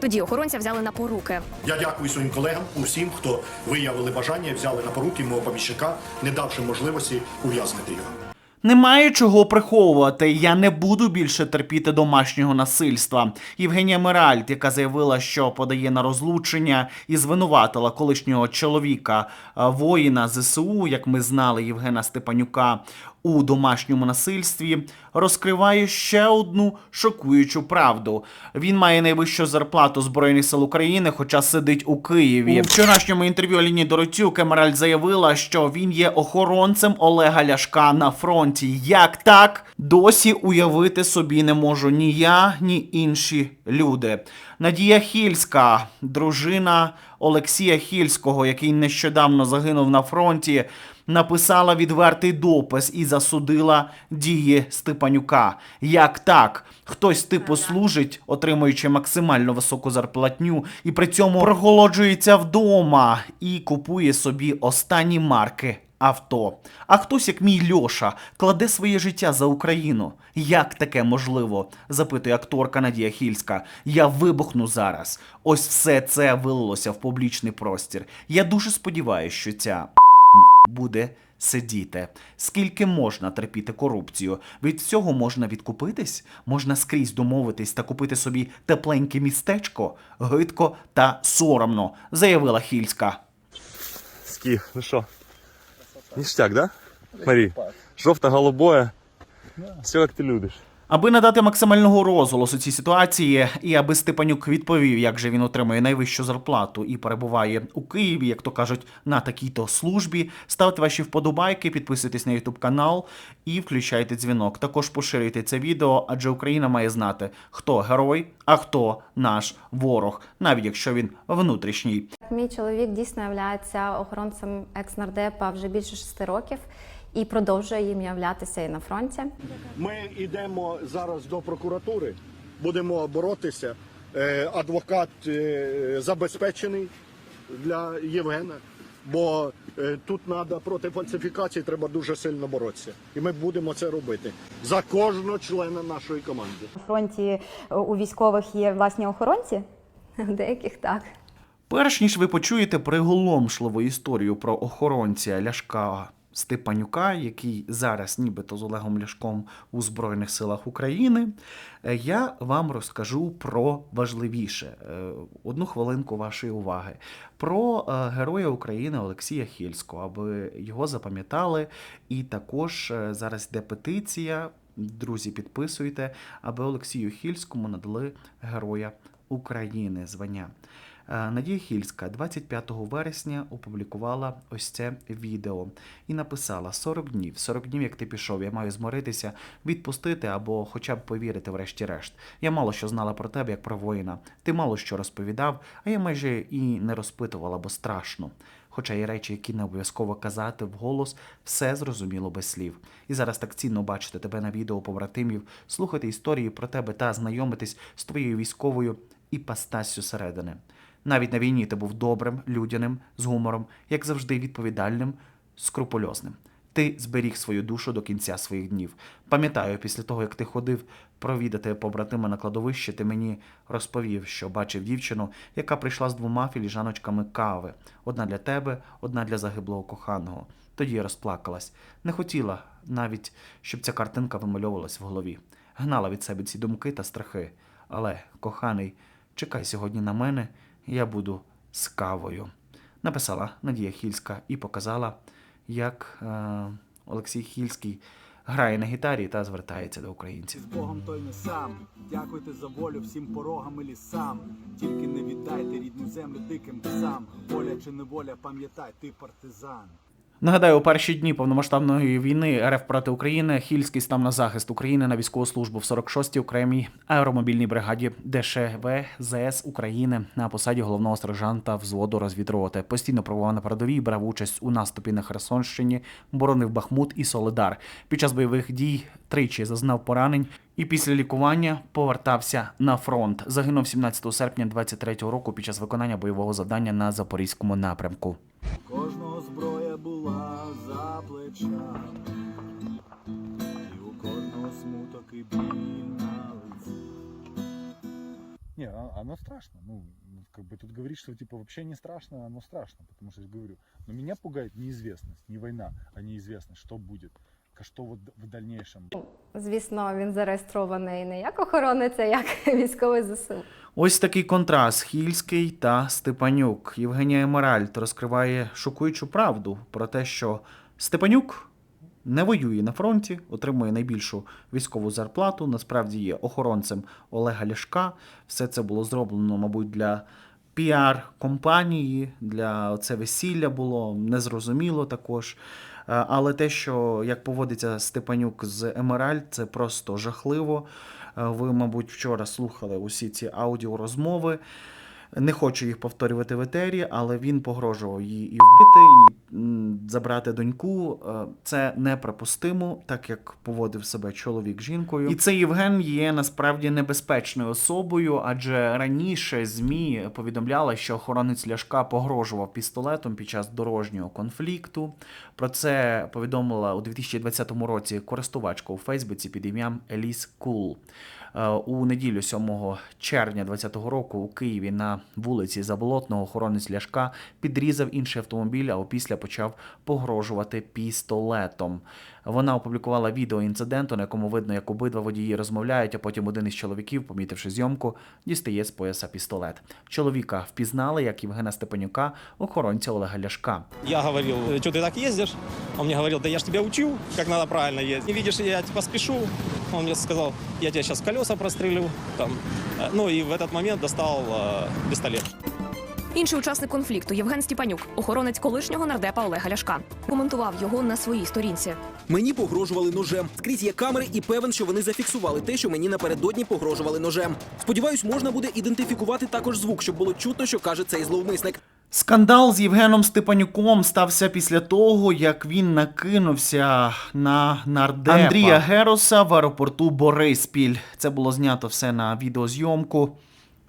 Тоді охоронця взяли на поруки. Я дякую своїм колегам, усім, хто виявили бажання, взяли на поруки мого помічника, не давши можливості ув'язнити його. Немає чого приховувати. Я не буду більше терпіти домашнього насильства. Євгенія Меральд, яка заявила, що подає на розлучення і звинуватила колишнього чоловіка воїна ЗСУ, як ми знали, Євгена Степанюка у домашньому насильстві, розкриває ще одну шокуючу правду. Він має найвищу зарплату Збройних сил України, хоча сидить у Києві. У вчорашньому інтерв'ю Аліні Дороцюк Емеральд заявила, що він є охоронцем Олега Ляшка на фронті. Як так? Досі уявити собі не можу ні я, ні інші люди. Надія Хільська, дружина Олексія Хільського, який нещодавно загинув на фронті, написала відвертий допис і засудила дії Степанюка. Як так? Хтось типу служить, отримуючи максимально високу зарплатню, і при цьому проголоджується вдома і купує собі останні марки авто. А хтось, як мій Льоша, кладе своє життя за Україну. Як таке можливо? запитує акторка Надія Хільська. Я вибухну зараз. Ось все це вилилося в публічний простір. Я дуже сподіваюся, що ця буде сидіти. Скільки можна терпіти корупцію? Від цього можна відкупитись, можна скрізь домовитись та купити собі тепленьке містечко, гидко та соромно, заявила Хільська. Скіф, ну що? Ніштяк, да? Марій? Жовто-голубое. Все як ти любиш. Аби надати максимального розголосу цій ситуації, і аби Степанюк відповів, як же він отримує найвищу зарплату і перебуває у Києві, як то кажуть, на такій-то службі. Ставте ваші вподобайки, підписуйтесь на YouTube канал і включайте дзвінок. Також поширюйте це відео, адже Україна має знати, хто герой, а хто наш ворог, навіть якщо він внутрішній. Мій чоловік дійсно є охоронцем екс-нардепа вже більше шести років і продовжує їм являтися і на фронті. Ми йдемо зараз до прокуратури, будемо боротися. Е, Адвокат е, забезпечений для Євгена, бо е, тут треба проти фальсифікації, треба дуже сильно боротися. І ми будемо це робити за кожного члена нашої команди. На фронті у військових є власні охоронці. Деяких так. Перш ніж ви почуєте приголомшливу історію про охоронця Ляшка Степанюка, який зараз нібито з Олегом Ляшком у Збройних силах України, е, я вам розкажу про важливіше. Е, Одну хвилинку вашої уваги. Про е, героя України Олексія Хільського, аби його запам'ятали. І також зараз йде петиція. Друзі, підписуйте, аби Олексію Хільському надали Героя України звання. Е, Надія Хільська 25 вересня опублікувала ось це відео і написала 40 днів. 40 днів, як ти пішов, я маю змиритися, відпустити або хоча б повірити, врешті-решт. Я мало що знала про тебе, як про воїна. Ти мало що розповідав, а я майже і не розпитувала, бо страшно. Хоча є речі, які не обов'язково казати вголос, все зрозуміло без слів. І зараз так цінно бачити тебе на відео побратимів, слухати історії про тебе та знайомитись з твоєю військовою іпостассю середини. Навіть на війні ти був добрим, людяним, з гумором, як завжди, відповідальним, скрупульозним. Ти зберіг свою душу до кінця своїх днів. Пам'ятаю, після того, як ти ходив провідати побратима на кладовище, ти мені розповів, що бачив дівчину, яка прийшла з двома філіжаночками кави: одна для тебе, одна для загиблого коханого. Тоді я розплакалась. Не хотіла навіть, щоб ця картинка вимальовувалась в голові. Гнала від себе ці думки та страхи. Але, коханий, чекай сьогодні на мене, я буду з кавою. Написала Надія Хільська і показала, як е, Олексій Хільський грає на гітарі та звертається до українців. З Богом той не сам. Дякуйте за волю всім порогам і лісам. Тільки не віддайте рідну землю диким псам. Воля чи неволя, пам'ятай, ти партизан. Нагадаю, у перші дні повномасштабної війни РФ проти України Хільський став на захист України на військову службу в 46-й окремій аеромобільній бригаді ДШВ ЗС України на посаді головного сержанта взводу розвідроти. Постійно пробував на передовій, брав участь у наступі на Херсонщині, боронив Бахмут і Солидар. Під час бойових дій тричі зазнав поранень. І після лікування повертався на фронт. Загинув 17 серпня 23-го року під час виконання бойового завдання на запорізькому напрямку. Плечами. І у кожного смуток і біль на лиці. Ні, Не, оно страшно. Ну, ну, как бы тут говорить, что типа вообще не страшно, оно страшно, потому что я говорю. Но меня пугает неизвестность, не война, а неизвестность, что будет, что вот в дальнейшем. Звісно, він зареєстрований не як охоронець, а як військовий ЗСУ. Ось такий контраст Хільський та Степанюк. Євгенія Емеральд розкриває шокуючу правду про те, що Степанюк не воює на фронті, отримує найбільшу військову зарплату. Насправді є охоронцем Олега Ляшка. Все це було зроблено, мабуть, для піар компанії, для це весілля було незрозуміло також. Е, Але те, що як поводиться Степанюк з Емеральд, це просто жахливо. Е, Ви, мабуть, вчора слухали усі ці аудіорозмови. Не хочу їх повторювати в етері, але він погрожував її і вбити, і забрати доньку. Е, Це неприпустимо, так як поводив себе чоловік з жінкою. І цей Євген є насправді небезпечною особою, адже раніше ЗМІ повідомляли, що охоронець Ляшка погрожував пістолетом під час дорожнього конфлікту. Про це повідомила у 2020 році користувачка у Фейсбуці під ім'ям Еліс Кул. Е, У неділю 7 червня 2020 року у Києві на вулиці Заболотного охоронець Ляшка підрізав інший автомобіль, а опісля почав погрожувати пістолетом. Вона опублікувала відео інциденту, на якому видно, як обидва водії розмовляють, а потім один із чоловіків, помітивши зйомку, дістає з пояса пістолет. Чоловіка впізнали як Євгена Степанюка, охоронця Олега Ляшка. Я говорил, что ты так ездишь? Он мне говорил, да я ж тебя учу, как надо правильно ездить. Не видишь, я типа спешу. Он мне сказал, я тебя сейчас колеса прострелю. Там. Э, Ну и в этот момент достал э, пистолет. Інший учасник конфлікту Євген Степанюк, охоронець колишнього нардепа Олега Ляшка, коментував його на своїй сторінці. Мені погрожували ножем. Скрізь є камери і певен, що вони зафіксували те, що мені напередодні погрожували ножем. Сподіваюсь, можна буде ідентифікувати також звук, щоб було чутно, що каже цей зловмисник. Скандал з Євгеном Степанюком стався після того, як він накинувся на нардепа Андрія Героса в аеропорту Бориспіль. Це було знято все на відеозйомку.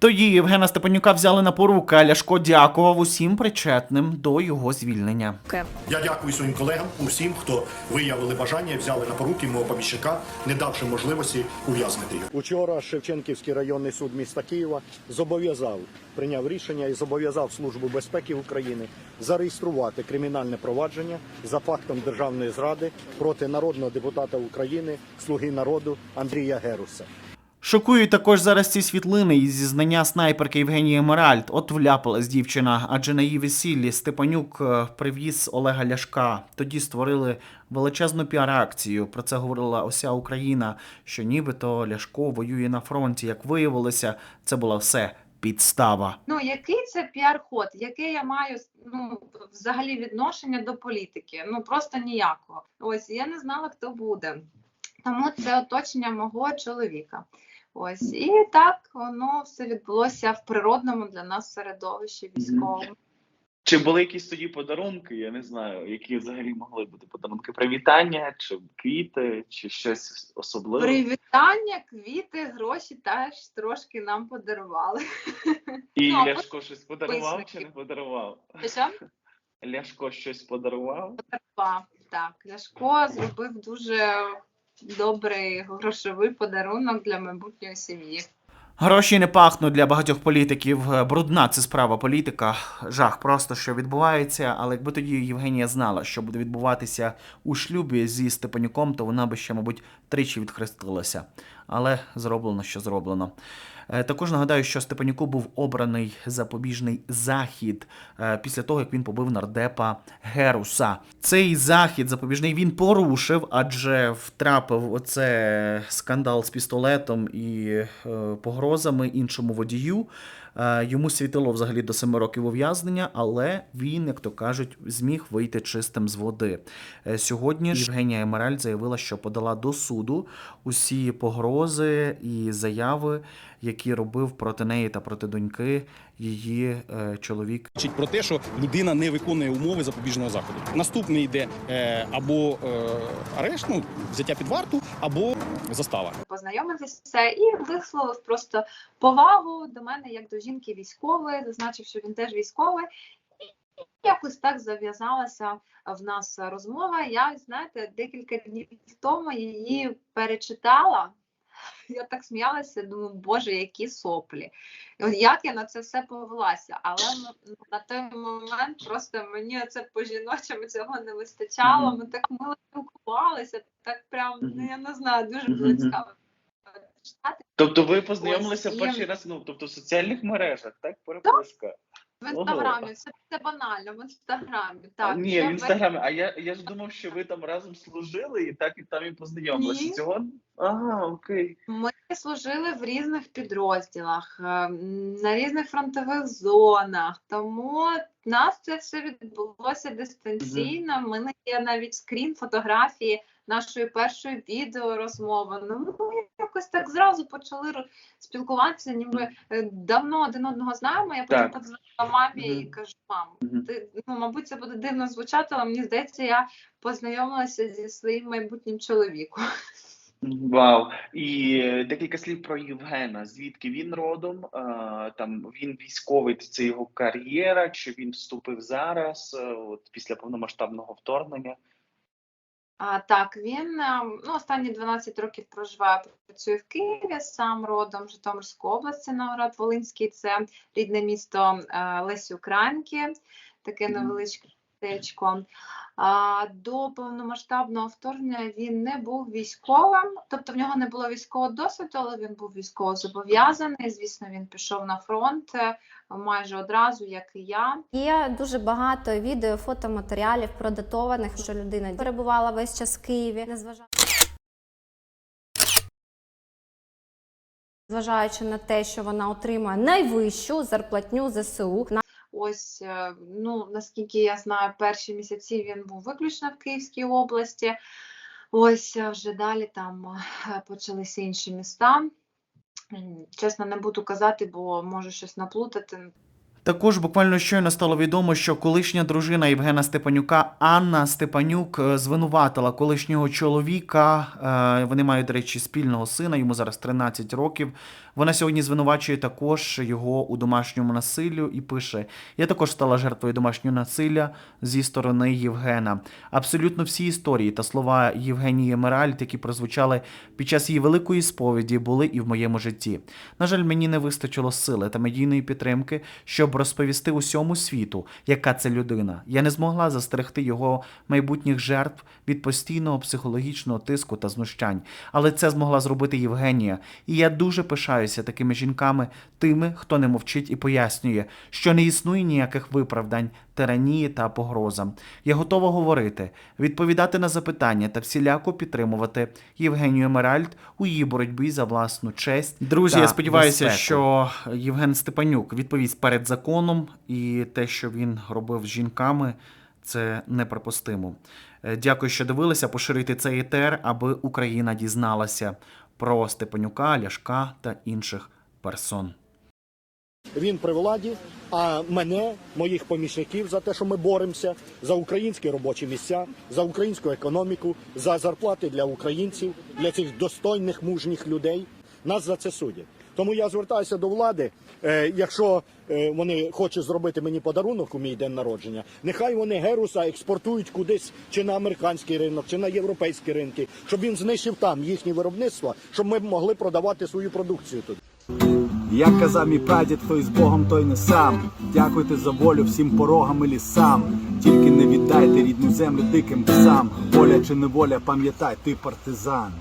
Тоді Євгена Степанюка взяли на поруки, а Ляшко дякував усім причетним до його звільнення. Я дякую своїм колегам, усім, хто виявили бажання, взяли на поруки мого поміщика, не давши можливості ув'язнити його. Учора Шевченківський районний суд міста Києва зобов'язав, прийняв рішення і зобов'язав Службу безпеки України зареєструвати кримінальне провадження за фактом державної зради проти народного депутата України, слуги народу Андрія Геруса. Шокують також зараз ці світлини із зізнання снайперки Євгенії Емеральд. От вляпалась дівчина, адже на її весіллі Степанюк е, привіз Олега Ляшка. Тоді створили величезну піар-акцію. Про це говорила уся Україна, що нібито Ляшко воює на фронті. Як виявилося, це була все підстава. Ну, який це піар-ход? Яке я маю ну, взагалі відношення до політики? Ну просто ніякого. Ось я не знала, хто буде. Тому це оточення мого чоловіка. Ось і так воно все відбулося в природному для нас середовищі військовому. Чи були якісь тоді подарунки? Я не знаю, які взагалі могли бути подарунки. Привітання, чи квіти, чи щось особливе. Привітання, квіти, гроші теж трошки нам подарували. І Ну, Ляшко щось подарував чи не подарував? Що? Ляшко щось подарував? Подарував, так. Ляшко зробив дуже добрий грошовий подарунок для майбутньої сім'ї. Гроші не пахнуть для багатьох політиків. Брудна це справа політика. Жах просто що відбувається. Але якби тоді Євгенія знала, що буде відбуватися у шлюбі зі Степанюком, то вона би ще, мабуть, тричі відхрестилася. Але зроблено, що зроблено. Е, Також нагадаю, що Степанюку був обраний запобіжний захід е, після того, як він побив нардепа Геруса. Цей захід запобіжний він порушив, адже втрапив оце скандал з пістолетом і е, погрозами іншому водію. Е, Йому світило взагалі до 7 років ув'язнення, але він, як то кажуть, зміг вийти чистим з води. Е, Сьогодні ж Євгенія Емеральд заявила, що подала до суду усі погрози і заяви, які робив проти неї та проти доньки її е, чоловік. Свідчить про те, що людина не виконує умови запобіжного заходу. Наступний йде е, або е, арешт, ну, взяття під варту, або застава. Познайомитися і висловив просто повагу до мене як до жінки військової, зазначив, що він теж військовий. Якось так зав'язалася в нас розмова. Я, знаєте, декілька днів тому її перечитала. Я так сміялася, думаю, боже, які соплі. От як я на це все повелася? Але на той момент просто мені це по жіночому цього не вистачало. Ми так мило спілкувалися, так прям, ну я не знаю, дуже було цікаво читати. Тобто ви познайомилися Ось, перший раз, ну тобто в соціальних мережах, так? Переписка. В інстаграмі, це, це банально, в інстаграмі. Так, Ні, в інстаграмі. А я, я ж думав, що ви там разом служили і так і там і познайомилися. Ні. Цього? Ага, окей. Ми служили в різних підрозділах, е, на різних фронтових зонах, тому нас це все відбулося дистанційно. У мене є навіть скрін фотографії нашої першої відеорозмови. Ну, ми якось так зразу почали спілкуватися, ніби е, давно один одного знаємо. Я потім подзвонила мамі і кажу: мам, ти ну, мабуть, це буде дивно звучати, але мені здається, я познайомилася зі своїм майбутнім чоловіком. Вау. І декілька слів про Євгена. Звідки він родом? Там він військовий, це його кар'єра, чи він вступив зараз, е, от після повномасштабного вторгнення? А, так, він е, ну, останні 12 років проживає, працює в Києві, сам родом Житомирської області, Новгород Волинський, це рідне місто е, Лесі Українки, таке невеличке містечко. До повномасштабного вторгнення він не був військовим, тобто в нього не було військового досвіду, але він був військово зобов'язаний. Звісно, він пішов на фронт е, майже одразу, як і я. Є дуже багато відео, фотоматеріалів продатованих, що людина перебувала весь час в Києві, незважаючи Зважаючи на те, що вона отримує найвищу зарплатню ЗСУ, Ось, е, ну наскільки я знаю, перші місяці він був виключно в Київській області. Ось вже далі там е, почалися інші міста. Чесно, не буду казати, бо можу щось наплутати. Також буквально щойно стало відомо, що колишня дружина Євгена Степанюка Анна Степанюк е, звинуватила колишнього чоловіка. е, Вони мають, до речі, спільного сина, йому зараз 13 років. Вона сьогодні звинувачує також його у домашньому насиллю і пише: Я також стала жертвою домашнього насилля зі сторони Євгена. Абсолютно всі історії та слова Євгенії Емеральд, які прозвучали під час її великої сповіді, були і в моєму житті. На жаль, мені не вистачило сили та медійної підтримки, щоб розповісти усьому світу, яка це людина. Я не змогла застерегти його майбутніх жертв від постійного психологічного тиску та знущань. Але це змогла зробити Євгенія. І я дуже пишаюся такими жінками, тими, хто не мовчить і пояснює, що не існує ніяких виправдань, тиранії та погрозам. Я готова говорити, відповідати на запитання та всіляко підтримувати Євгенію Емеральд у її боротьбі за власну честь. Друзі, та я сподіваюся, безпеку. що Євген Степанюк відповість перед законом, і те, що він робив з жінками, це неприпустимо. Е, Дякую, що дивилися. Поширюйте цей етер, аби Україна дізналася про Степанюка, Ляшка та інших персон. Він при владі, а мене, моїх помічників, за те, що ми боремося за українські робочі місця, за українську економіку, за зарплати для українців, для цих достойних мужніх людей. Нас за це судять. Тому я звертаюся до влади. Е, якщо е, вони хочуть зробити мені подарунок у мій день народження, нехай вони геруса експортують кудись чи на американський ринок, чи на європейські ринки, щоб він знищив там їхні виробництва, щоб ми могли продавати свою продукцію тут. Як казав мій прадід, хто із Богом, той не сам. Дякуйте за волю всім порогам і лісам. Тільки не віддайте рідну землю диким псам. Воля чи неволя, пам'ятай, ти партизан.